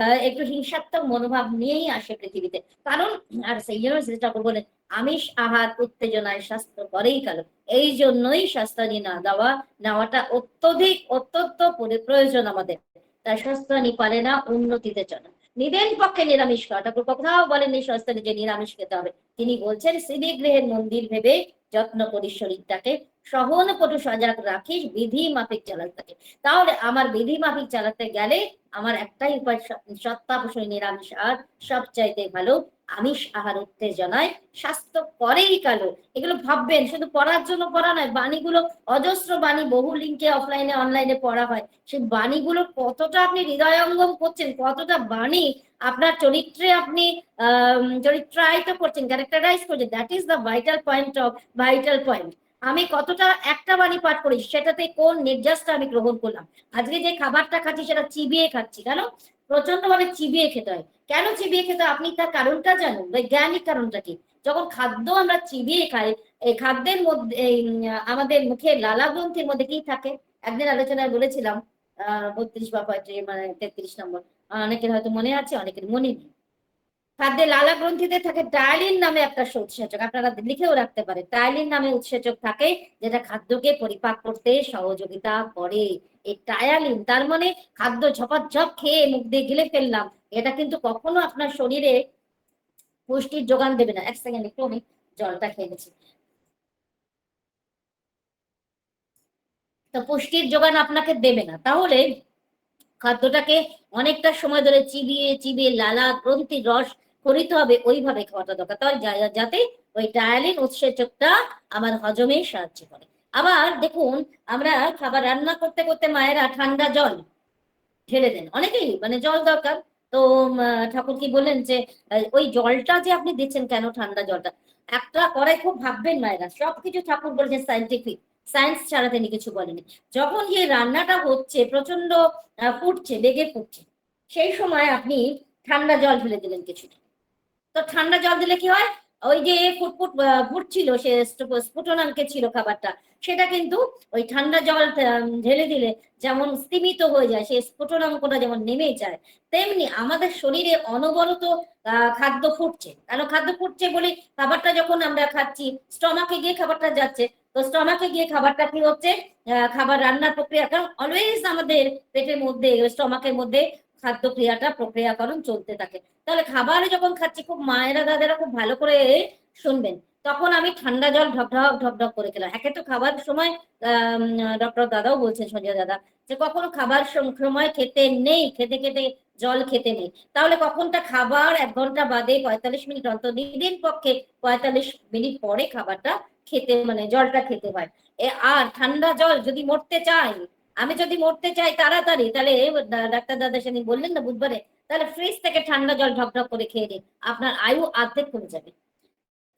একটু হিংসাত্মক মনোভাব নিয়েই আসে পৃথিবীতে। কারণ, আর সেই জন্য ঠাকুর বলেন, আমিষ আহার উত্তেজনায় স্বাস্থ্য করেই কালো। এই জন্যই স্বাস্থ্যানি না দেওয়া, নেওয়াটা অত্যধিক, অত্যন্ত পরে, প্রয়োজন আমাদের। তাই স্বাস্থ্যানি পারে না, উন্নতিতে চলে। নিদেন পক্ষে নিরামিষ খাওয়া। ঠাকুর কোথাও বলেন এই স্বাস্থ্যানি যে নিরামিষ খেতে হবে। তিনি বলছেন শ্রীবিগ্রহের মন্দির ভেবে যত্ন করি শরীরটাকে, সহন কটু সজাগ রাখিস, বিধি মাফিক চালাতে। তাহলে আমার বিধি মাফিক চালাতে গেলে আমার একটাই উপায় সত্তাপোষণ নিরামিষ আর সব চাইতে ভালো, আমিষ আহার উত্তেজনায় স্বাস্থ্য করেই কালো। এগুলো ভাববেন, শুধু পড়ার জন্য পড়া নয়, বাণীগুলো, অজস্র বাণী বহু লিঙ্কে অফলাইনে অনলাইনে পড়া হয়। সেই বাণীগুলো কতটা আপনি হৃদয়ঙ্গম করছেন, কতটা বাণী আপনার চরিত্রে আপনি চরিত্রায়িত করছেন ক্যারেক্টারাইজ করছেন that is the vital point of vital point আমি কতটা একটা বাণী পাঠ করি, সেটাতে কোন নির্যাসটা আমি গ্রহণ করলাম? আজকে যে খাবারটা খাচ্ছি, সেটা চিবিয়ে খাচ্ছি, কেন? প্রচণ্ড ভাবে চিবিয়ে খেতে হয়। কেন চিবিয়ে খেতে হয়? আপনি তার কারণটা জানুন, বৈজ্ঞানিক কারণটা কি? যখন খাদ্য আমরা চিবিয়ে খাই, এই খাদ্যের মধ্যে আমাদের মুখে লালা গ্রন্থির মধ্যে কি থাকে? একদিন আলোচনায় বলেছিলাম, আহ, বত্রিশ বা পঁয়ত্রিশ মানে তেত্রিশ নম্বর। অনেকের হয়তো মনে আছে, অনেকের মনে নেই। খাদ্যে লালা গ্রন্থিতে থাকে টায়ালিন নামে একটা উৎসেচক আপনারা লিখেও রাখতে পারে টায়ালিন নামে উৎসেচক থাকে, যেটা খাদ্যকে পরিপাক করতে সহযোগিতা করে। এই টায়ালিন তার মানে খাদ্য ঝপাঝপ খেয়ে মুখ দিয়ে গিলে ফেললাম, এটা কিন্তু কখনো আপনার শরীরে পুষ্টির যোগান দেবে না। এক সেকেন্ড একটু আমি জলটা খেয়ে গেছি তো পুষ্টির যোগান আপনাকে দেবে না। তাহলে খাদ্যটাকে অনেকটা সময় ধরে চিবিয়ে চিবিয়ে, লালা গ্রন্থির রস করিতে হবে, ওইভাবে খাওয়াটা দরকার। যা- যাতে ওই ডায়ালিন উৎসেচকটা আমার হজমে সাহায্য করে। আবার দেখুন, আমরা খাবার রান্না করতে করতে মায়েরা ঠান্ডা জল ঢেলে দেন। অনেকেই মানে জল দরকার। তো ঠাকুর কি বললেন যে ওই জলটা যে আপনি দিচ্ছেন কেন ঠান্ডা জলটা? একটা করাই খুব ভাববেন মায়েরা। সবকিছু ঠাকুর বলেছেন সাইন্টিফিক সায়েন্স ছাড়া তিনি কিছু বলেনি যখন যে রান্নাটা হচ্ছে প্রচণ্ড ফুটছে, বেগে ফুটছে, সেই সময় আপনি ঠান্ডা জল ঢেলে দিলেন কিছুটা। তো ঠান্ডা জল দিলে কি হয়? ওই যে ফুটফুট ফুটছিল সে স্ফু- স্ফুটনাঙ্কে ছিল খাবারটা, সেটা কিন্তু ওই ঠান্ডা জল ঢেলে দিলে যেমন স্তিমিত হয়ে যায়, সেই স্ফুটনাঙ্কটা যেমন নেমে যায়, তেমনি আমাদের শরীরে অনবরত খাদ্য ফুটছে। কারণ খাদ্য ফুটছে বলে? খাবারটা যখন আমরা খাচ্ছি, স্টমাকে গিয়ে খাবারটা যাচ্ছে তো স্টমাকে গিয়ে খাবারটা কি হচ্ছে? খাবার রান্নার প্রক্রিয়া, কারণ অলওয়েজ আমাদের পেটের মধ্যে, স্টমাকের মধ্যে খাদ্য ক্রিয়াটা প্রক্রিয়াকরণ চলতে থাকে। তাহলে খাবার যখন খাচ্ছি, খুব মায়েরা দাদারা খুব ভালো করে শুনবেন। তখন আমি ঠান্ডা জল ঢকঢক ঢকঢক করে খেলাম। একে তো খাবার সময় ডক্টর দাদাও বলছেন, সঞ্জয় দাদা, যে কখনো খাবার সময় খেতে নেই, খেতে খেতে জল খেতে নেই। তাহলে কখনটা খাবার এক ঘণ্টা বাদে পঁয়তাল্লিশ মিনিট অন্তর দিন পক্ষে পঁয়তাল্লিশ মিনিট পরে খাবারটা খেতে মানে জলটা খেতে হয়। আর ঠান্ডা জল যদি মরতে চাই, আমি যদি মরতে চাই তাড়াতাড়ি, তাহলে ডাক্তার দাদা সেদিন বললেন না বুধবারে, তাহলে ফ্রিজ থেকে ঠান্ডা জল ঢকঢক করে খেয়ে নিন। আপনার আয়ু অর্ধেক কমে যাবে।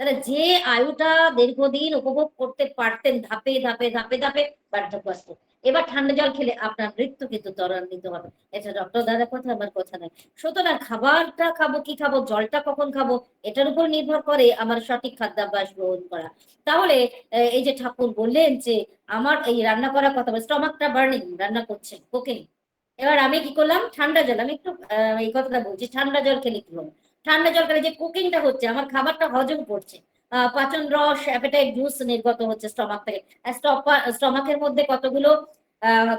তাহলে যে আয়ুটা দীর্ঘদিন উপভোগ করতে পারতেন, ধাপে ধাপে ধাপে ধাপে, বার্ধক্যস্ত। এবার ঠান্ডা জল খেলে আপনার মৃত্যু কিন্তু ত্বরান্বিত হবে। এটা ডক্টর দাদার কথা আমার কথা নয় সুতরাং খাবারটা খাব, কি খাব, জলটা কখন খাব, এটার উপর নির্ভর করে আমার সঠিক খাদ্যাভ্যাস গ্রহণ করা। তাহলে এই যে ঠাকুর বললেন যে, আমার এই রান্না করার কথা, স্টমাকটা বার্নিং, রান্না করছেন কুকিং এবার আমি কি করলাম? ঠান্ডা জল, আমি একটু এই কথাটা বলছি, ঠান্ডা জল খেলে কি হলো ঠান্ডা জল খেলে যে কুকিংটা হচ্ছে, আমার খাবারটা হজম করছে। পাচন রস অ্যাপেটাইট জুস নির্গত হচ্ছে স্টমাক থেকে। স্টমাকের মধ্যে কতগুলো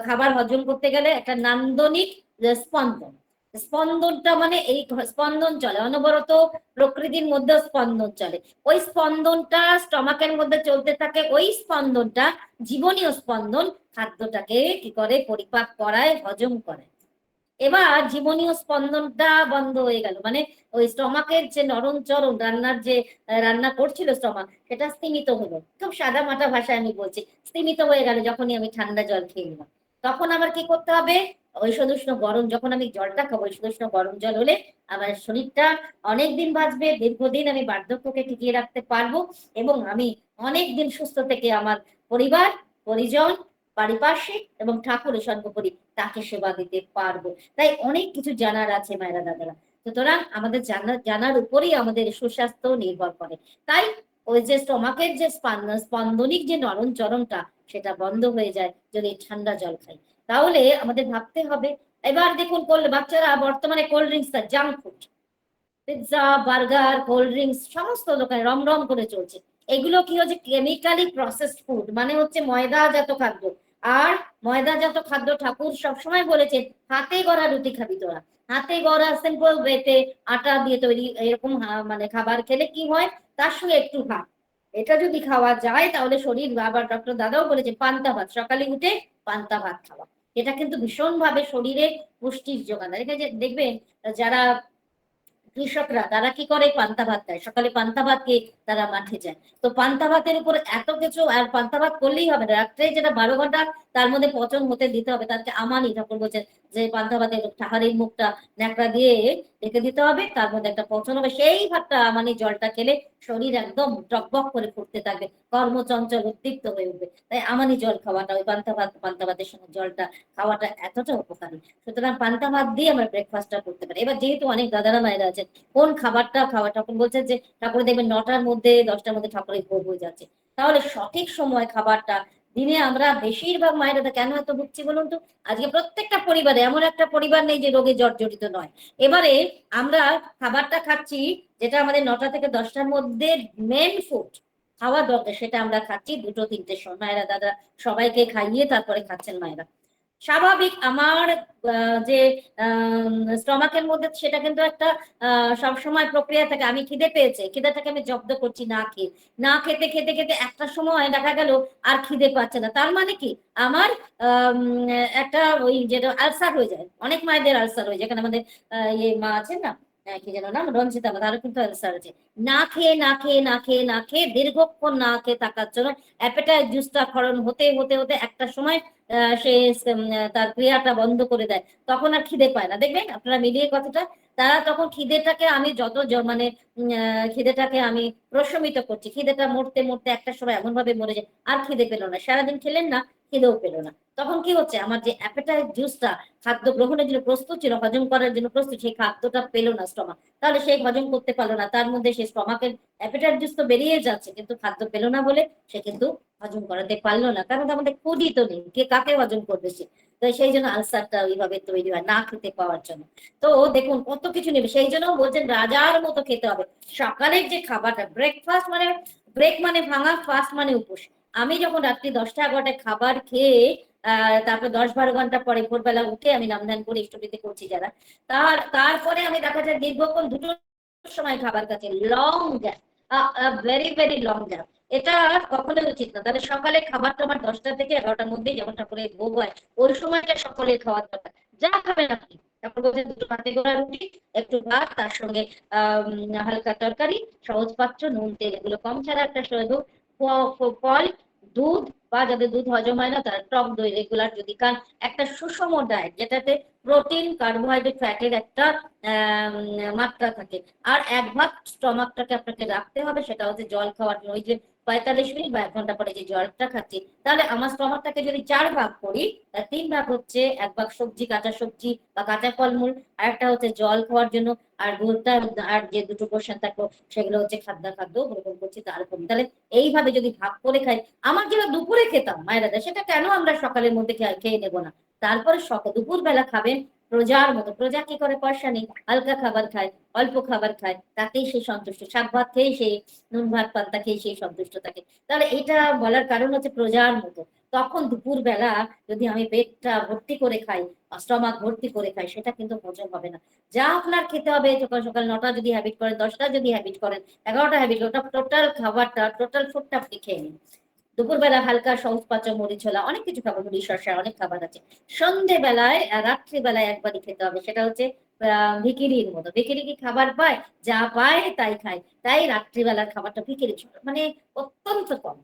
খাবার হজম করতে গেলে একটা নান্দনিক স্পন্দন। স্পন্দনটা মানে এই স্পন্দন চলে, অনবরত প্রকৃতির মধ্যে স্পন্দন চলে। ওই স্পন্দনটা স্টমাকের মধ্যে চলতে থাকে, ওই স্পন্দনটা জীবনীয় স্পন্দন খাদ্যটাকে কি করে পরিপাক করায়, হজম করে এবার জীবনীয় স্পন্দনটা বন্ধ হয়ে গেল। মানে ওই স্টমাকের যে নরম চরম রান্নার যে রান্না করছিল স্টমাক, সেটা স্তিমিত হলো। খুব সাদা মাটা ভাষায় আমি বলছি, স্তিমিত হয়ে গেল যখনই আমি ঠান্ডা জল খেয়ে নিলাম। তখন আবার কি করতে হবে? ঐষধ উষ্ণ গরম, যখন আমি জলটা খাব ঐষধ উষ্ণ গরম জল হলে আমার শরীরটা অনেক দিন বাঁচবে, দীর্ঘদিন আমি বার্ধক্যকে টিকিয়ে রাখতে পারব এবং আমি অনেক দিন সুস্থ থেকে আমার পরিবার, পরিজন পারিপার্শ্বিক এবং ঠাকুরের সর্বোপরি তাকে সেবা দিতে পারব। তাই অনেক কিছু জানার আছে মায়েরা দাদারা। সুতরাং আমাদের জানার জানার উপরেই আমাদের সুস্বাস্থ্য নির্ভর করে। তাই ওই যে স্টমাকের যে স্পন্দনিক যে নরম চরমটা, সেটা বন্ধ হয়ে যায় যদি ঠান্ডা জল খাই। তাহলে আমাদের ভাবতে হবে, এবার দেখুন বাচ্চারা বর্তমানে cold drinks junk food. Pizza, burger, cold drinks, সমস্ত দোকানে রমরম করে চলছে। এগুলো কি হচ্ছে কেমিক্যালি প্রসেসড ফুড মানে হচ্ছে ময়দা জাত খাদ্য। আর ময়দা ময়দাজাত খাদ্য ঠাকুর সবসময় বলেছেন, হাতে গড়া রুটি খাবি তোরা। হাতে গড়া সিম্পল ওয়েতে আটা দিয়ে তৈরি এরকম মানে খাবার খেলে কি হয়? তার সঙ্গে একটু ভাত। এটা যদি খাওয়া যায়, তাহলে শরীর আবার ডক্টর দাদাও বলেছে পান্তা ভাত। সকালে উঠে পান্তা ভাত খাওয়া। এটা কিন্তু ভীষণ ভাবে শরীরে পুষ্টির যোগান। দেয় দেখবেন, যারা কৃষকরা, তারা কি করে? পান্তা ভাত খায়। সকালে পান্তা ভাত খেয়ে তারা মাঠে যায়। তো পান্তা ভাতের উপর এত কিছু, আর পান্তা ভাত করলেই হবে না। রাত্রে যেটা বারো ঘণ্টা, তার মধ্যে পচন হতে দিতে হবে। তাকে আমানি ঠাকুর বলছেন যে পান্তা ভাতের ঠাহারির মুখটা ন্যাকড়া দিয়ে রেখে দিতে হবে, তার মধ্যে একটা পচন হবে। সেই ভাতটা আমানি জলটা খেলে শরীর একদম টকবক করে ফুটতে থাকবে কর্মচঞ্চল উদ্দীপ্ত হয়ে উঠবে। তাই আমানি জল খাওয়াটা, ওই পান্তা ভাত পান্তা ভাতের সঙ্গে জলটা খাওয়াটা এতটা উপকারী। সুতরাং পান্তা ভাত দিয়ে আমরা ব্রেকফাস্টটা করতে পারি। এবার যেহেতু অনেক দাদারা, মায়েরা আছেন, কোন খাবারটা খাওয়া ঠাকুর বলছেন যে, ঠাকুর দেখবেন নটার মধ্যে দশটার মধ্যে ঠাকুরের ভোগ হয়ে যাচ্ছে। তাহলে সঠিক সময় খাবারটা দিনে আমরা বেশিরভাগ মায়েরা কেন এত ভুগছি বলুন তো? আজকে প্রত্যেকটা পরিবারে এমন একটা পরিবার নেই যে রোগে জর্জরিত নয়। এবারে আমরা খাবারটা খাচ্ছি যেটা আমাদের নটা থেকে দশটার মধ্যে মেন ফুড খাওয়া দরকার সেটা আমরা খাচ্ছি দুটো, তিনটে সময় মায়েরা দাদা সবাইকে খাইয়ে তারপরে খাচ্ছেন মায়েরা। স্বাভাবিক আমার যে স্টমাকের মধ্যে সেটা কিন্তু একটা সবসময় প্রক্রিয়া থাকে। আমি খিদে পেয়েছে খিদেটাকে আমি জব্দ করছি না খেয়ে। না খেতে খেতে খেতে একটা সময় দেখা গেল আর খিদে পাচ্ছে না। তার মানে কি? আমার আম, একটা ওই যেটা আলসার হয়ে যায়। অনেক মায়েদের আলসার হয়ে যায়। এখানে আমাদের ইয়ে মা আছেন না? কি যেন নাম রঞ্জিতা তারও কিন্তু অ্যান্সার আছে। না খেয়ে না খেয়ে না খেয়ে না খেয়ে দীর্ঘক্ষণ না খেয়ে থাকার জন্য অ্যাপেটাইট জুসটা ক্ষরণ হতে হতে হতে একটা সময় সে তার ক্রিয়াটা বন্ধ করে দেয়। তখন আর খিদে পায় না। দেখবেন আপনারা মিলিয়ে কথাটা তারা তখন খিদেটাকে আমি যত মানে খিদেটাকে আমি প্রশমিত করছি। খিদেটা মরতে মরতে একটা সময় এমন ভাবে মরে যায়, আর খিদে পেল না। সারাদিন খেলেন না, খিদেও পেল না। তখন কি হচ্ছে? আমার যে অ্যাপেটাইট জুসটা খাদ্য গ্রহণের জন্য প্রস্তুত ছিল, হজম করার জন্য প্রস্তুত, সেই খাদ্যটা পেল না স্টমাক তাহলে সেই হজম করতে পারল না। তার মধ্যে সে স্টমাকের অ্যাপেটাইট জুস তো বেরিয়ে যাচ্ছে, কিন্তু খাদ্য পেল না বলে সে কিন্তু হজম করাতে পারল না। কারণ আমাদের ফুডই তো নেই। কে কাকে হজম করবে সে? তো সেই জন্য আলসারটা ওইভাবে তৈরি হয় না খেতে পাওয়ার জন্য। তো দেখুন, কত কিছু নেবে। সেই জন্য বলছেন, রাজার মতো খেতে হবে। সকালের যে খাবারটা ব্রেকফাস্ট মানে ব্রেক মানে ভাঙা ফাস্ট মানে উপোস। আমি যখন রাত্রি দশটা এগারোটায় খাবার খেয়ে তারপর দশ বারো ঘণ্টা পরে ভোরবেলা উঠে আমি নামধান করে ইষ্টপিতে করছি যারা তার, তারপরে আমি দেখা যায় দীর্ঘক্ষণ দুটো সময় খাবার কাছে long gap very very long gap এটা কখনোই উচিত না। তাহলে সকালে খাবার আমার দশটা থেকে এগারোটার মধ্যে যেমন ঠাকুরের ভোগ হয়, ওই সময়টা সকলের খাওয়ার দরকার। যা খাবেন আপনি। তারপর বলছেন, দুটো হাতে গোড়া রুটি, একটু ভাত, তার সঙ্গে আহ হালকা তরকারি, সহজ পাত্র, নুন, তেল, এগুলো কম ছাড়া একটা ফল, দুধ, বা যাদের দুধ হজম হয় না, তারা টক দই, রেগুলার যদি খান, একটা সুষম ডায়েট যেটাতে প্রোটিন, কার্বোহাইড্রেট, ফ্যাটের একটা মাত্রা থাকে। আর এক ভাগ স্টমাকটাকে আপনাকে রাখতে হবে, সেটা হচ্ছে জল খাওয়ার জন্য। ওই যে পঁয়তাল্লিশ মিনিট বা এক ঘণ্টা পরে যে জলটা খাচ্ছি, তাহলে আমার স্টমাকটাকে যদি চার ভাগ করি তিন ভাগ হচ্ছে এক ভাগ সবজি, কাঁচা সবজি বা কাঁচা ফলমূল, আর একটা হচ্ছে জল খাওয়ার জন্য। আর দুধটা আর যে দুটো পোর্শন থাকল সেগুলো হচ্ছে খাদ্য খাদ্য গ্রহণ করছি তার উপর। তাহলে এইভাবে যদি ভাগ করে খাই, আমার যেটা দুপুরে খেতাম মায়েরা, সেটা কেন আমরা সকালের মধ্যে খেয়ে নেব না? তারপরে সকাল দুপুর বেলা খাবেন। প্রজার মতো প্রজা কি করে? পয়সা নেই। হালকা খাবার খায়, অল্প খাবার খায়, তাতেই সে সন্তুষ্ট। শাক ভাত খেয়ে সেই নুন ভাত পান্তা খেয়ে সেই সন্তুষ্ট থাকে। তাহলে এটা বলার কারণ হচ্ছে প্রজার মতো। তখন দুপুর বেলা যদি আমি পেটটা ভর্তি করে খাই স্টমাক ভর্তি করে খাই, সেটা কিন্তু হজম হবে না। যা আপনার খেতে হবে, সকাল সকাল নটা যদি হ্যাবিট করেন, দশটা যদি হ্যাবিট করেন, এগারোটা হ্যাবিট ওটা টোটাল খাবারটা টোটাল ফুডটা আপনি খেয়ে নিন। দুপুরবেলা হালকা সহজ পাচা মুড়ি ছোলা অনেক কিছু খাবার মুড়ি, শসা, অনেক খাবার আছে। সন্ধেবেলায় রাত্রিবেলায় একবারই খেতে হবে। সেটা হচ্ছে ভিকিরির মতো। ভিকিরি কি খাবার পায়? যা পায় তাই খায়। তাই রাত্রিবেলার খাবারটা ভিকিরি মানে অত্যন্ত কম।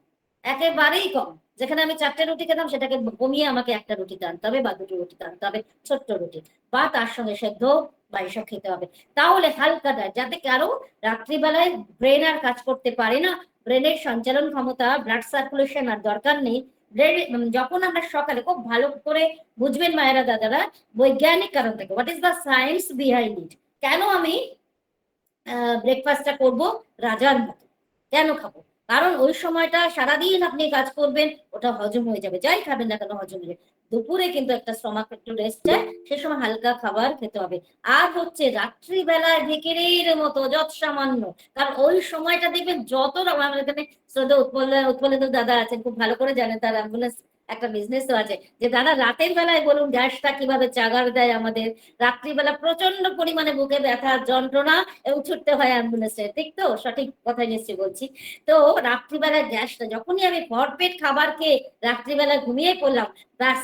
একেবারেই কম। যেখানে আমি চারটে রুটি খেতাম, সেটাকে কমিয়ে আমাকে একটা রুটি আনতে হবে বা দুটো রুটি আনতে হবে, ছোট্ট রুটি। বা তার সঙ্গে সেদ্ধ বা এসব খেতে হবে। তাহলে হালকা ডায়েট। যাতে কারও রাত্রিবেলায় ব্রেন আর কাজ করতে পারে না ব্রেনের সঞ্চালন ক্ষমতা ব্লাড সার্কুলেশন আর দরকার নেই। যখন আমরা সকালে খুব ভালো করে বুঝবেন মায়েরা দাদারা, বৈজ্ঞানিক কারণ থেকে what is the science behind it কেন আমি ব্রেকফাস্টটা করব রাজার মতো? কেন খাব? কারণ ওই সময়টা সারাদিন আপনি কাজ করবেন, ওটা হজম হয়ে যাবে। যাই খাবেন না কেন, হজম হয়ে যাবে। দুপুরে কিন্তু একটা স্টমাক একটু রেস্ট চায় সে সময় হালকা খাবার খেতে হবে। আর হচ্ছে রাত্রিবেলায় ভিকিরির মতো যত সামান্য কারণ ওই সময়টা দেখবেন যত আমাদের এখানে শ্রদ্ধা উৎপল, উৎপলিত দাদা আছেন, খুব ভালো করে জানেন, তার অ্যাম্বুলেন্স একটা বিজনেস তো আছে, যে দাদা রাতের বেলায় বলুন গ্যাসটা কীভাবে চাগার দেয় আমাদের? রাত্রিবেলা প্রচণ্ড পরিমাণে বুকে ব্যথা, যন্ত্রণা এবং ছুটতে হয় অ্যাম্বুলেন্সে ঠিক তো? সঠিক কথাই নিশ্চয়ই বলছি। তো রাত্রিবেলা গ্যাসটা, যখনই আমি ভরপেট খাবার খেয়ে রাত্রিবেলা ঘুমিয়ে পড়লাম, ব্যাস,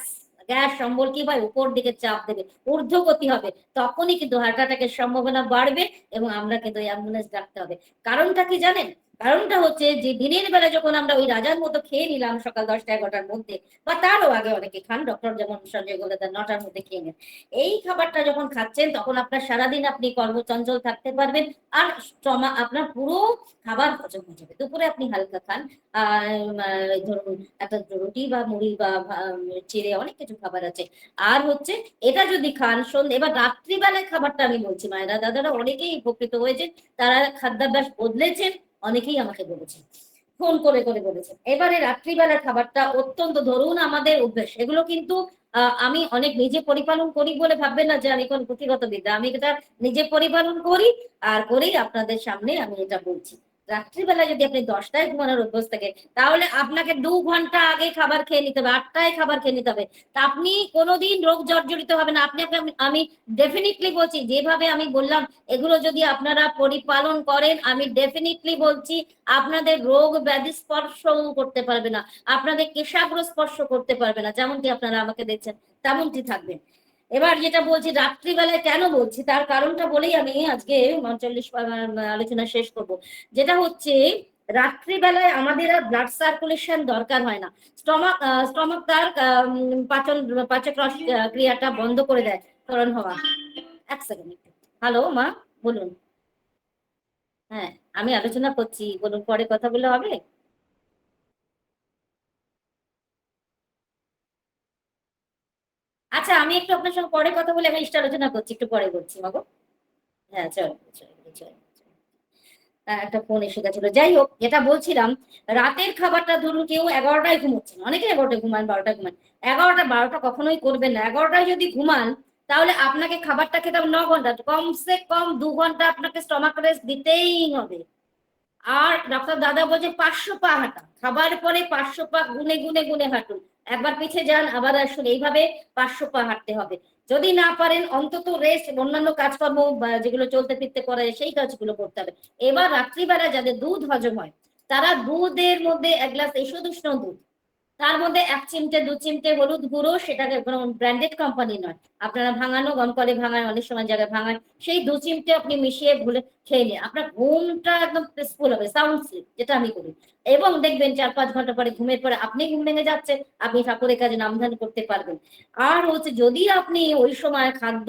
গ্যাস সম্বল কি ভাই উপর দিকে চাপ দেবে, ঊর্ধ্বগতি হবে। তখনই কিন্তু হার্ট অ্যাটাকের সম্ভাবনা বাড়বে এবং আমরা কিন্তু অ্যাম্বুলেন্স ডাকতে হবে। কারণটা কি জানেন? কারণটা হচ্ছে যে দিনের বেলা যখন আমরা ওই রাজার মতো খেয়ে নিলাম সকাল দশটা এগারোটার মধ্যে, বা তারও আগে অনেকে খান ডক্টর যেমন সঞ্জয় নটার মধ্যে খেয়ে নেন। এই খাবারটা যখন খাচ্ছেন, তখন আপনার সারাদিন আপনি কর্মচঞ্চল থাকতে পারবেন, আর স্টমা আপনার পুরো খাবার হজম হয়ে যাবে। দুপুরে আপনি হালকা খান ধরুন একটা রুটি বা মুড়ি বা চিড়ে অনেক কিছু খাবার আছে। আর হচ্ছে এটা যদি খান সন্ধ্যে এবার রাত্রিবেলায় খাবারটা আমি বলছি, মায়েরা, দাদারা অনেকেই উপকৃত হয়েছে তারা খাদ্যাভ্যাস বদলেছেন অনেকেই আমাকে বলেছে ফোন করে করে বলেছে এবারে রাত্রিবেলা খাবারটা অত্যন্ত ধরুন আমাদের অভ্যেস। এগুলো কিন্তু আমি অনেক নিজে পরিপালন করি বলে ভাববেন না যে আমি কোন পুঁথিগত বিদ্যা। আমি এটা নিজে পরিপালন করি আর করেই আপনাদের সামনে আমি এটা বলছি। রাত্রিবেলা যদি আপনি দশটায় ঘুমানোর অভ্যস্ত থাকে, তাহলে আপনাকে দু ঘণ্টা আগে খাবার খেয়ে নিতে হবে, আটটায় খাবার খেয়ে নিতে হবে। তা আপনি কোনোদিন রোগ জর্জরিত হবে না। আপনি আমি ডেফিনেটলি বলছি, যেভাবে আমি বললাম, এগুলো যদি আপনারা পরিপালন করেন, আমি ডেফিনেটলি বলছি, আপনাদের রোগ ব্যাধি স্পর্শ করতে পারবে না। আপনাদের কেশাগ্র স্পর্শ করতে পারবে না, যেমনটি আপনারা আমাকে দেখছেন তেমনটি থাকবেন এবার যেটা বলছি, রাত্রিবেলায় কেন বলছি, তার কারণটা বলেই আমি আজকে উনচল্লিশ আলোচনা শেষ করব। যেটা হচ্ছে, রাত্রিবেলায় আমাদের আর ব্লাড সার্কুলেশন দরকার হয় না। স্টমাক স্টমাক তার পাচন, পাচক রস ক্রিয়াটা বন্ধ করে দেয় করণ হওয়া। এক সেকেন্ড হ্যালো মা, বলুন। হ্যাঁ আমি আলোচনা করছি, বলুন, পরে কথা বলে হবে? আচ্ছা আমি একটু আপনার সঙ্গে পরে কথা বলে আমি ইষ্ট আলোচনা করছি, একটু পরে বলছি মাগো হ্যাঁ চল চল চল একটা ফোন এসে গেছিল। যাই হোক, যেটা বলছিলাম, রাতের খাবারটা ধরুন কেউ এগারোটায় ঘুমোচ্ছেন অনেকে এগারোটায় ঘুমান, বারোটায় ঘুমান। এগারোটা, বারোটা কখনোই করবেন না। এগারোটায় যদি ঘুমান, তাহলে আপনাকে খাবারটা খেতে হবে ন ঘণ্টা। কমসে কম দু ঘণ্টা আপনাকে স্টমাক রেস্ট দিতেই হবে। আর ডাক্তার দাদা বলছে, পাঁচশো পা হাঁটা। খাবার পরে পাঁচশো পা গুনে গুনে গুনে হাঁটুন। একবার পিছে যান, আবার আসুন। এইভাবে পাঁচশো পা হাঁটতে হবে। যদি না পারেন, অন্তত রেস্ট অন্যান্য কাজকর্ম যেগুলো চলতে ফিরতে করে সেই কাজগুলো করতে হবে। এবার রাত্রিবেলা যাদের দুধ হজম হয়, তারা দুধের মধ্যে এক গ্লাস এই শুধু দুধ। তার মধ্যে এক চিমটে, দু চিমটে হলুদ গুঁড়ো, সেটাকে ব্র্যান্ডেড কোম্পানি নয়। আপনারা ভাঙানো, গম করে ভাঙায়, অনেক সময় জায়গায় ভাঙায়, সেই দু চিমটে আপনি মিশিয়ে ভুলে খেয়ে নিন। আপনার ঘুমটা একদম পিসফুল হবে সাউন্ড স্লিপ যেটা আমি করি এবং দেখবেন চার পাঁচ ঘণ্টা পরে ঘুমের পরে আপনি ঘুম ভেঙে যাচ্ছে আপনি ঠাকুরের কাজে নামধান করতে পারবেন। আর হচ্ছে যদি আপনি ওই সময় খাদ্য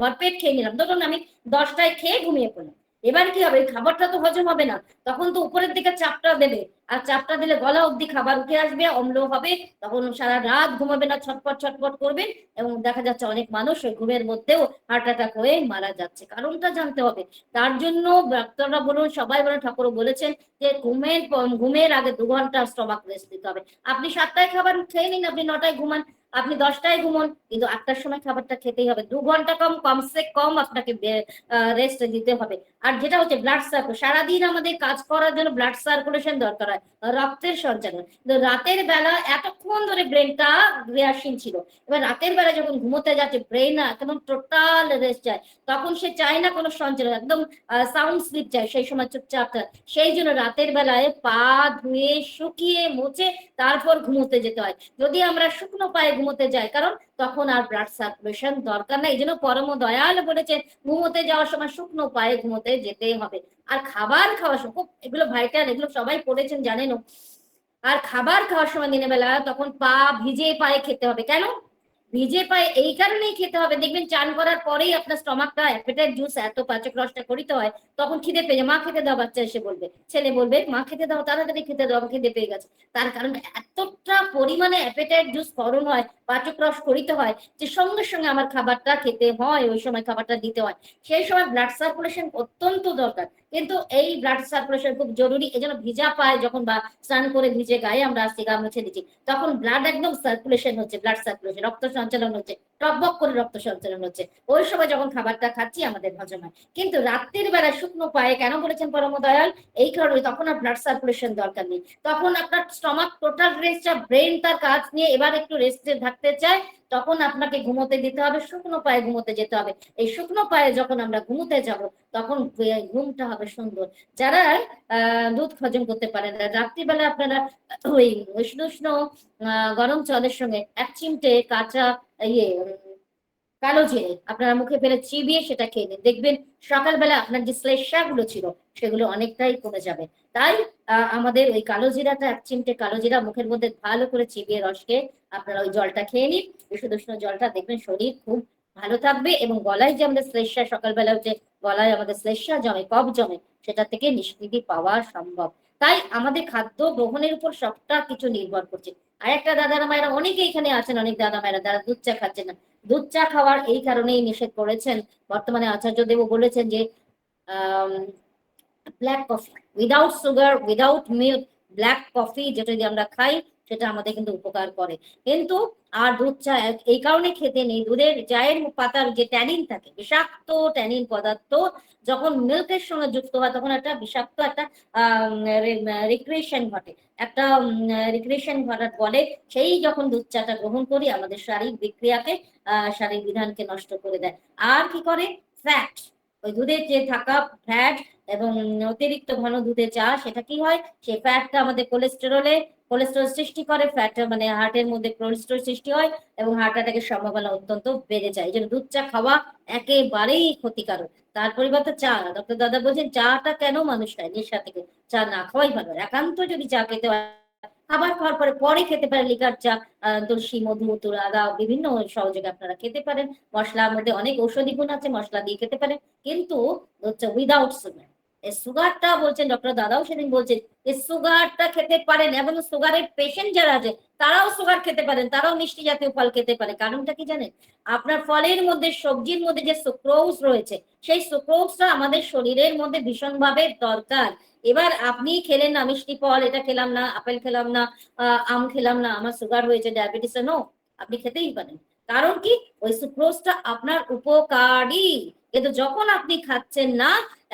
ভরপেট খেয়ে নিলাম, ধরুন আমি দশটায় খেয়ে ঘুমিয়ে পড়লাম এবার কি হবে? খাবারটা তো হজম হবে না। তখন তো উপরের দিকে চাপটা দেবে। আর চাপটা দিলে গলা অব্দি খাবার উঠে আসবে, অম্ল হবে। তখন সারা রাত ঘুমাবে না, ছটপট ছটপট করবে। এবং দেখা যাচ্ছে অনেক মানুষ ওই ঘুমের মধ্যেও হার্ট অ্যাটাক হয়ে মারা যাচ্ছে। কারণটা জানতে হবে। তার জন্য ডাক্তাররা বলুন, সবাই বলেন ঠাকুর বলেছেন যে ঘুমের ঘুমের আগে দু ঘণ্টা স্টমাক রেস্ট দিতে হবে। আপনি সাতটায় খাবার খেয়ে নিন আপনি নটায় ঘুমান। আপনি দশটায় ঘুমন, কিন্তু আটটার সময় খাবারটা খেতেই হবে। দু ঘণ্টা কম, কমসে কম আপনাকে রেস্ট দিতে হবে। আর যেটা হচ্ছে ব্লাড সার্কুল সারাদিন আমাদের কাজ করার জন্য ব্লাড সার্কুলেশন দরকার হয়, রক্তের সঞ্চালন। রাতের বেলা এতক্ষণ ধরে ব্রেনটা ক্রিয়াশীল ছিল। এবার রাতের বেলা যখন ঘুমোতে যাচ্ছে ব্রেন একদম টোটাল রেস্ট চায়। তখন সে চায় না কোনো সঞ্চালন, একদম সাউন্ড স্লিপ চায়, সেই সময় চুপচাপ সেই জন্য রাতের বেলায় পা ধুয়ে, শুকিয়ে, মুছে তারপর ঘুমোতে যেতে হয়। যদি আমরা শুকনো পায়ে ঘুমোতে যায়। কারণ তখন আর ব্লাড সার্কুলেশন দরকার নাই। এই জন্য পরম দয়াল বলেছেন, ঘুমোতে যাওয়ার সময় শুকনো পায়ে ঘুমোতে যেতেই হবে। আর খাবার খাওয়ার সময়, খুব এগুলো ভাইটাল এগুলো সবাই পড়েছেন জানেনও। আর খাবার খাওয়ার সময় দিনের বেলা তখন পা ভিজে পায়ে খেতে হবে। কেন? ভিজে পায়ে এই কারণেই খেতে হবে। দেখবেন চান করার পরেই আপনার স্টমাকটা অ্যাপেটাইট জুস এত পাচক রসটা করিতে হয়, তখন খিদে পেয়ে মা খেতে দাও, বাচ্চা এসে বলবে। ছেলে বলবে, মা খেতে দাও, তাড়াতাড়ি খেতে দাও খিদে পেয়ে গেছে। তার কারণ এতটা পরিমাণে অ্যাপেটাইট জুস করণ হয়, পাচক রস করিতে হয়, যে সঙ্গে সঙ্গে আমার খাবারটা খেতে হয়, ওই সময় খাবারটা দিতে হয়। সেই সময় ব্লাড সার্কুলেশন অত্যন্ত দরকার। কিন্তু এই ব্লাড সার্কুলেশন খুব জরুরি। এই জন্য ভিজা পায় যখন বা স্নান করে ভিজে গায়ে আমরা আসছি গা মুছে দিচ্ছি, তখন ব্লাড একদম সার্কুলেশন হচ্ছে ব্লাড সার্কুলেশন রক্ত সঞ্চালন হচ্ছে টকবক করে রক্ত সঞ্চালন হচ্ছে। ওই সময় যখন খাবারটা খাচ্ছি, আমাদের হজম হয়। কিন্তু রাত্রির বেলা শুকনো পায়ে কেন বলেছেন পরম দয়াল এই কারণে তখন আর ব্লাড সার্কুলেশন দরকার নেই। তখন আপনার স্টমাক টোটাল রেস্ট ব্রেন তার কাজ নিয়ে এবার একটু রেস্টে থাকতে চায় তখন আপনাকে ঘুমোতে দিতে হবে, শুকনো পায়ে ঘুমোতে যেতে হবে। এই শুকনো পায়ে যখন আমরা ঘুমোতে যাব, তখন ঘুমটা হবে সুন্দর। যারা দুধ হজম করতে পারেন না, রাত্রিবেলা আপনারা ওই উষ্ণ উষ্ণ গরম জলের সঙ্গে এক চিমটে কাঁচা ইয়ে কালো জিরে আপনারা মুখে ফেলে চিবিয়ে সেটা খেয়ে নিন। দেখবেন সকালবেলা আপনার যে শ্লেষাগুলো ছিল, সেগুলো অনেকটাই কমে যাবে। তাই আমাদের ওই কালো জিরাটা, এক চিমটে কালো জিরা মুখের মধ্যে ভালো করে চিবিয়ে রসকে আপনারা ওই জলটা খেয়ে নিন। বিশুদ্ধ উষ্ণ জলটা দেখবেন শরীর খুব ভালো থাকবে এবং গলায় যে আমাদের শ্লেষা সকালবেলা যে গলায় আমাদের শ্লেষা জমে, কফ জমে, সেটা থেকে নিষ্কৃতি পাওয়া সম্ভব। তাই আমাদের খাদ্য গ্রহণের উপর সবটা কিছু নির্ভর করছে। আর একটা দাদারা মায়েরা অনেকে এখানে আছেন, অনেক দাদা মায়েরা যারা দুধ চা খাচ্ছেন না। দুধ চা খাওয়ার এই কারণেই নিষেধ করেছেন। বর্তমানে আচার্য দেব বলেছেন যে black coffee without sugar without milk black coffee যেটা যদি আমরা খাই সেটা আমাদের কিন্তু উপকার করে। কিন্তু আর দুধ চা এই কারণে খেতে নেই। দুধের চায়ের পাতার যে ট্যানিন থাকে বিষাক্ত ট্যানিন পদার্থ যখন মিল্কের সঙ্গে যুক্ত হয় তখন একটা বিষাক্ত একটা রিক্রিয়েশন ঘটে। একটা রিক্রিয়েশন ঘটার ফলে সেই যখন দুধ চাটা গ্রহণ করি আমাদের শারীরিক বিক্রিয়াকে আহ, শারীরিক বিধানকে নষ্ট করে দেয়। আর কি করে? ফ্যাট ওই দুধের যে থাকা ফ্যাট এবং অতিরিক্ত ঘন দুধে চা, সেটা কি হয়? সেই ফ্যাটটা আমাদের কোলেস্টেরলে কোলেস্টেরল সৃষ্টি করে। ফ্যাট মানে হার্টের মধ্যে কোলেস্টেরল সৃষ্টি হয় এবং হার্ট অ্যাটাকের সম্ভাবনা অত্যন্ত বেড়ে যায়। এই জন্য দুধ, চা খাওয়া একেবারেই ক্ষতিকারক। তার পরিবর্তে চা ডক্টর দাদা বলছেন চাটা কেন মানুষ খায়? নেশা থেকে। চা না খাওয়াই ভালো। একান্ত যদি চা খেতে হয় খাবার খাওয়ার পরে পরে খেতে পারেন লিকার চা তুলসী, মধু, তুলা আদা বিভিন্ন সহযোগে আপনারা খেতে পারেন। মশলার মধ্যে অনেক ঔষধি গুণ আছে, মশলা দিয়ে খেতে পারেন। কিন্তু হচ্ছে উইদাউট সুগার সুগারটা বলছেন ডক্টর দাদাও সেদিন বলছেন এই সুগারটা খেতে পারেন, এবং সুগারের পেশেন্ট যারা আছে, তারাও সুগার খেতে পারেন, তারাও মিষ্টি জাতীয় ফল খেতে পারে। কারণটা কি জানেন? আপনার ফলের মধ্যে, সবজির মধ্যে যে সুক্রোজ রয়েছে, সেই সুক্রোজটা আমাদের শরীরের মধ্যে ভীষণভাবে দরকার। এবার আপনি খেলেন না, মিষ্টি ফল, এটা খেলাম না, আপেল খেলাম না আম খেলাম না, আমার সুগার হয়েছে ডায়াবেটিস নো আপনি খেতেই পারেন। কারণ কি? ওই সুক্রোজটা আপনার উপকারী। কিন্তু যখন আপনি খাচ্ছেন না,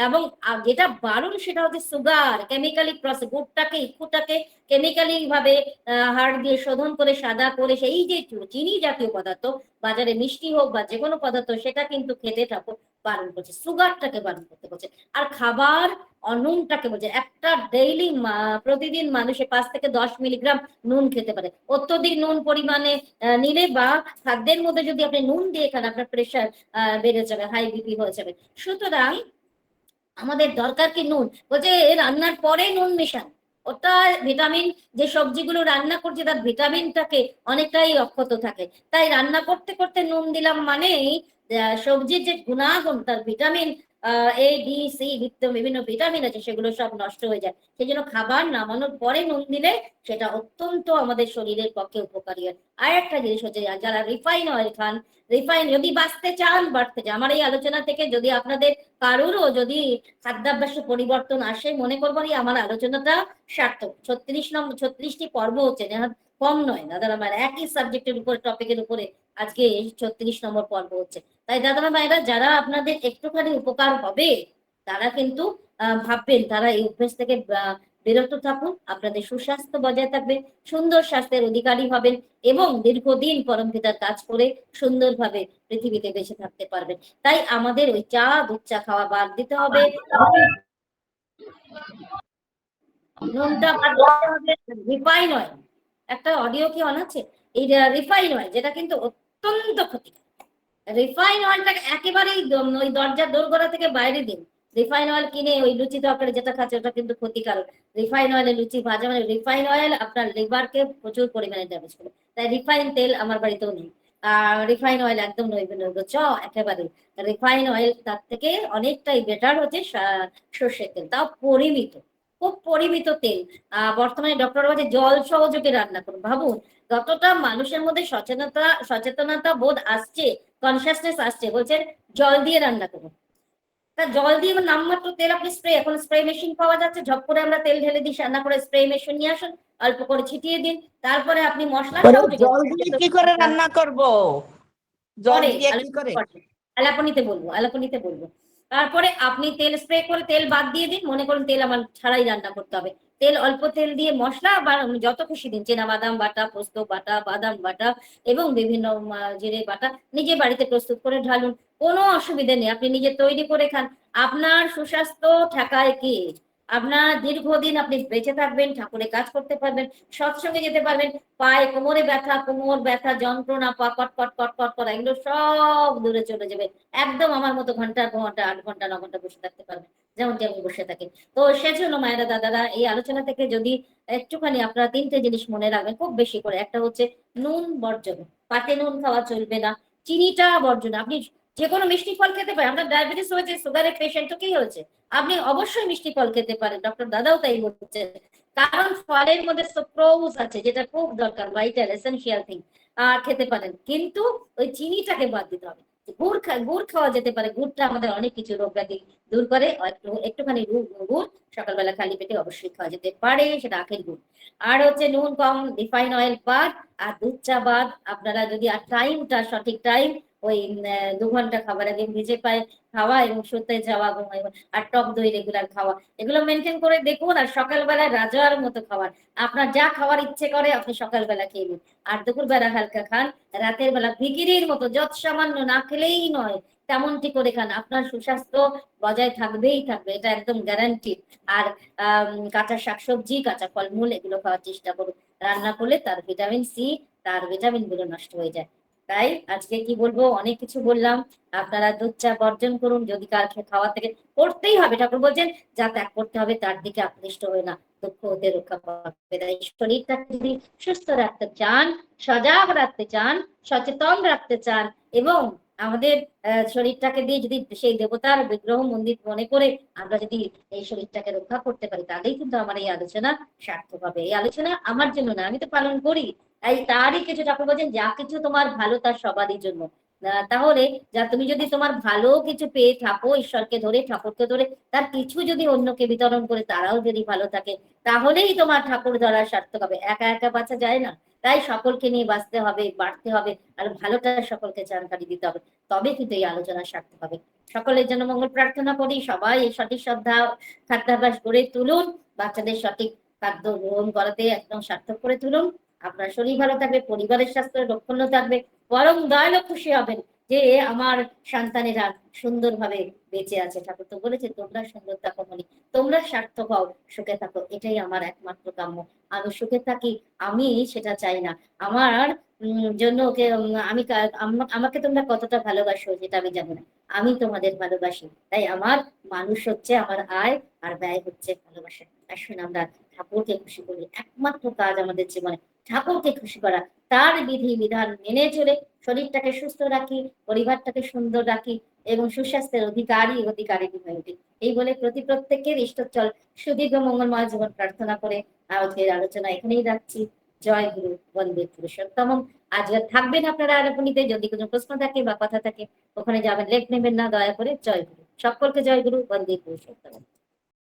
এবং যেটা বারণ সেটা হচ্ছে সুগার কেমিক্যালি প্রসেস গুড়টাকে ইক্ষুটাকে কেমিক্যালি ভাবে হাড় দিয়ে শোধন করে, সাদা করে, সেই যে চিনি জাতীয় পদার্থ, বাজারে মিষ্টি হোক বা যে কোনো পদার্থ, সেটা কিন্তু খেতে ঠাকুর বারণ করছে, সুগারটাকে বারণ করতে বলছে। আর খাবার নুনটাকে বলছে, একটা ডেইলি প্রতিদিন মানুষে পাঁচ থেকে দশ মিলিগ্রাম নুন খেতে পারে। অত্যধিক নুন পরিমাণে নিলে বা খাদ্যের মধ্যে যদি আপনি নুন দিয়ে খান, আপনার প্রেশার বেড়ে যাবে হাই বিপি হয়ে যাবে। সুতরাং আমাদের দরকার কি নুন? বলছে রান্নার পরে নুন মেশান। ওটা ভিটামিন যে সবজিগুলো রান্না করছে, তার ভিটামিনটাকে অনেকটাই অক্ষত থাকে। তাই রান্না করতে করতে নুন দিলাম মানেই সবজির যে গুণাগুণ, তার ভিটামিন এ বি সি নিত্য বিভিন্ন ভিটামিন আছে, সেগুলো সব নষ্ট হয়ে যায়। সেই জন্য খাবার নামানোর পরে নুন দিলে সেটা অত্যন্ত আমাদের শরীরের পক্ষে উপকারী হয়। আর একটা জিনিস হচ্ছে, যারা রিফাইন অয়েল খান, রিফাইন যদি বাঁচতে চান, বাড়তে চান। আমার এই আলোচনা থেকে যদি আপনাদের কারোরও যদি খাদ্যাভ্যাসে পরিবর্তন আসে, মনে করব আমার আলোচনাটা সার্থক। ছত্রিশ নম্বর ছত্রিশটি পর্ব হচ্ছে কম নয়। দাদারা মায়ের একই সাবজেক্টের উপরে টপিকের উপরে আজকে ছত্রিশ নম্বর পর্ব হচ্ছে। তাই দাদারা মায়েরা যারা আপনাদের একটুখানি উপকার হবে, তারা কিন্তু ভাববেন, তারা এই অভ্যেস থেকে বিরত থাকুন, আপনাদের সুস্বাস্থ্য বজায় থাকবে, সুন্দর স্বাস্থ্যের অধিকারী হবেন এবং দীর্ঘদিন পরম পিতার কাজ করে সুন্দরভাবে পৃথিবীতে বেঁচে থাকতে পারবেন। তাই আমাদের ওই চা, দুধ, চা খাওয়া বাদ দিতে হবে। রিফাইন একটা অডিও কি অন আছে? এই রিফাইন অয়েল যেটা কিন্তু অত্যন্ত ক্ষতি। রিফাইন অয়েলটা একেবারেই ওই দরজার দোরগোড়া থেকে বাইরে দিন। রিফাইন অয়েল কিনে ওই লুচি তরকারি যেটা খাচ্ছে ওটা কিন্তু ক্ষতিকারক। রিফাইন অয়েলে লুচি ভাজা মানে রিফাইন অয়েল আপনার লিভারকে প্রচুর পরিমাণে ড্যামেজ করে। তাই রিফাইন তেল আমার বাড়িতেও নেই। রিফাইন অয়েল একদম নইবে নইবে চ একেবারে রিফাইন অয়েল তার থেকে অনেকটাই বেটার হচ্ছে সর্ষের তেল। তাও পরিমিত, খুব পরিমিত তেল। আহ, বর্তমানে ডক্টর বলছে জল সহযোগে রান্না করুন। ভাবুন যতটা মানুষের মধ্যে সচেতনতা সচেতনতা বোধ আসছে কনসিয়াসনেস আসছে বলছেন জল দিয়ে রান্না করুন তা জল দিয়ে নামমাত্র তেল আপনি স্প্রে এখন স্প্রে মেশিন পাওয়া যাচ্ছে ঝপ করে আমরা তেল ঢেলে দিই রান্না করে স্প্রে মেশিন নিয়ে আসুন অল্প করে ছিটিয়ে দিন তারপরে আপনি মশলা ওরে জল দিয়ে কি করে রান্না করব? জল দিয়ে কি করে? অ্যালাপনিতে বলব অ্যালাপনিতে বলব। তারপরে আপনি তেল স্প্রে করে তেল বাদ দিয়ে দিন মনে করুন তেল আমার ছাড়াই রান্না করতে হবে। তেল, অল্প তেল দিয়ে মশলা বা যত খুশি দিন চেনা বাদাম বাটা, পোস্ত বাটা, বাদাম বাটা এবং বিভিন্ন জিরে বাটা নিজে বাড়িতে প্রস্তুত করে ঢালুন। কোনো অসুবিধা নেই, আপনি নিজে তৈরি করে খান। আপনার সুস্বাস্থ্য ঠেকায় কি? আপনার দীর্ঘদিন আপনি বেঁচে থাকবেন, ঠাকুরে কাজ করতে পারবেন সৎসঙ্গে যেতে পারবেন, পায়ে কোমরে ব্যথা, কোমর ব্যথা, যন্ত্রণা, পা কট কট কট কট করা এগুলো সব দূরে চলে যাবে। একদম আমার মতো ঘণ্টা ঘণ্টা, আট ঘণ্টা, ন ঘণ্টা বসে থাকতে পারবেন যেমনটি আমি বসে থাকি তো সেজন্য মায়েরা, দাদারা, এই আলোচনা থেকে যদি একটুখানি আপনারা তিনটে জিনিস মনে রাখবেন, খুব বেশি করে। একটা হচ্ছে নুন বর্জন, পাতে নুন খাওয়া চলবে না, চিনিটা বর্জন, আপনি যে কোনো মিষ্টি ফল খেতে পারে। আপনার ডায়াবেটিস হয়েছে সুগারের পেশেন্ট কি হয়েছে? আপনি অবশ্যই মিষ্টি ফল খেতে পারেন ডক্টর দাদাও তাই বলছে। কারণ ফলের মধ্যে সুক্রোজ আছে, যেটা খুব দরকার ভাইটাল এসেনশিয়াল থিং আর খেতে পারেন। কিন্তু ওই চিনিটাকে বাদ দিতে হবে। গুড় গুড় খাওয়া যেতে পারে। গুড়টা আমাদের অনেক কিছু রোগ ব্যাধি দূর করে। একটুখানি গুড় সকালবেলা খালি পেটে অবশ্যই খাওয়া যেতে পারে, সেটা আখের গুড়। আর হচ্ছে নুন, কম রিফাইন অয়েল বাদ, আর দুধ চা বাদ। আপনারা যদি, আর টাইমটা সঠিক টাইম ওই দু ঘণ্টা খাবার আগে ভিজে পায়ে খাওয়া এবং শুতে যাওয়া ঘুমাই আর টক দই রেগুলার খাওয়া। এগুলো মেনটেন করে দেখুন আর সকালবেলা রাজার মতো খাবার। আপনার যা খাওয়ার ইচ্ছে করে, আপনি সকালবেলা খেয়ে নিন। আর দুপুরবেলা হালকা খান, রাতের বেলা ভিকিরির মতো যত সামান্য না খেলেই নয়, তেমনটি করে খান। আপনার সুস্বাস্থ্য বজায় থাকবেই থাকবে, এটা একদম গ্যারান্টি আর কাঁচা শাকসবজি, কাঁচা ফলমূল, এগুলো খাওয়ার চেষ্টা করুন। রান্না করলে তার ভিটামিন সি তার ভিটামিনগুলো নষ্ট হয়ে যায়। তাই আজকে কি বলব? অনেক কিছু বললাম। আপনারা দুধ বর্জন করুন। যদি কার খাওয়া থেকে করতেই হবে। ঠাকুর বলছেন, যা ত্যাগ করতে হবে, তার দিকে আকৃষ্ট হয়ে না। দুঃখ হতে রক্ষা পাবে তাই শরীরটাকে যদি সুস্থ রাখতে চান, সজাগ রাখতে চান, সচেতন রাখতে চান এবং আমাদের শরীরটাকে দিয়ে যদি সেই দেবতার বিগ্রহ মন্দির মনে করে আমরা যদি এই শরীরটাকে রক্ষা করতে পারি, তাহলেই কিন্তু আমার এই আলোচনা সার্থক হবে। এই আলোচনা আমার জন্য না, আমি তো পালন করি। তাই তারই কিছু ঠাকুর বলছেন, যা কিছু তোমার ভালো তার সবারই জন্য। তাহলে যা তুমি যদি তোমার ভালো কিছু পেয়ে থাকো, ঈশ্বরকে ধরে, ঠাকুরকে ধরে, তার কিছু যদি অন্যকে বিতরণ করে, তারাও যদি ভালো থাকে, তাহলেই তোমার ঠাকুর ধরা সার্থক হবে। একা একা বাঁচা যায় না। তাই সকলকে নিয়ে বাঁচতে হবে, বাড়তে হবে, আর ভালোটা সকলকে জানকারি দিতে হবে। তবে কিন্তু এই আলোচনা সার্থক হবে। সকলের জন্য মঙ্গল প্রার্থনা করি, সবাই এই সঠিক শ্রদ্ধা, খাদ্যাভ্যাস গড়ে তুলুন, বাচ্চাদের সঠিক খাদ্য গ্রহণ করাতে একদম সার্থক করে তুলুন। আপনার শরীর ভালো থাকবে, পরিবারের স্বাস্থ্য রক্ষণ থাকবে, বরং দয়ালু খুশি হবেন যে আমার সন্তানেরা সুন্দরভাবে বেঁচে আছে। ঠাকুর তো বলেছে, তোমরা সুন্দর থাকো মনি তোমরা সার্থক হও, সুখে থাকো। এটাই আমার একমাত্র কাম্য। আমি সুখে থাকি, আমি সেটা চাই না। আমার জন্য ওকে আম- আমাকে তোমরা কতটা ভালোবাসো যেটা আমি জানি না। আমি তোমাদের ভালোবাসি, তাই আমার মানুষ হচ্ছে আমার আয়, আর ব্যয় হচ্ছে ভালোবাসা। আসুন আমরা ঠাকুরকে খুশি করি। একমাত্র কাজ আমাদের জীবনে ঠাকুরকে খুশি করা। তার বিধি বিধান মেনে চলে, শরীরটাকে সুস্থ রাখি, পরিবারটাকে সুন্দর রাখি এবং সুস্বাস্থ্যের অধিকারী অধিকারিণী হয়ে উঠি। এই বলে প্রতি প্রত্যেকের ইষ্টচল, সুদীর্ঘ মঙ্গলময় জীবন প্রার্থনা করে আজকের আলোচনা এখানেই রাখছি। জয় গুরু, বন্দে পুরুষোত্তম। আজকে থাকবেন আপনারা আলাপনীতে যদি কোনো প্রশ্ন থাকে বা কথা থাকে, ওখানে যাবেন লেখ নেবেন না, দয়া করে জয় গুরু। সকলকে জয় গুরু, বন্দে পুরুষোত্তম।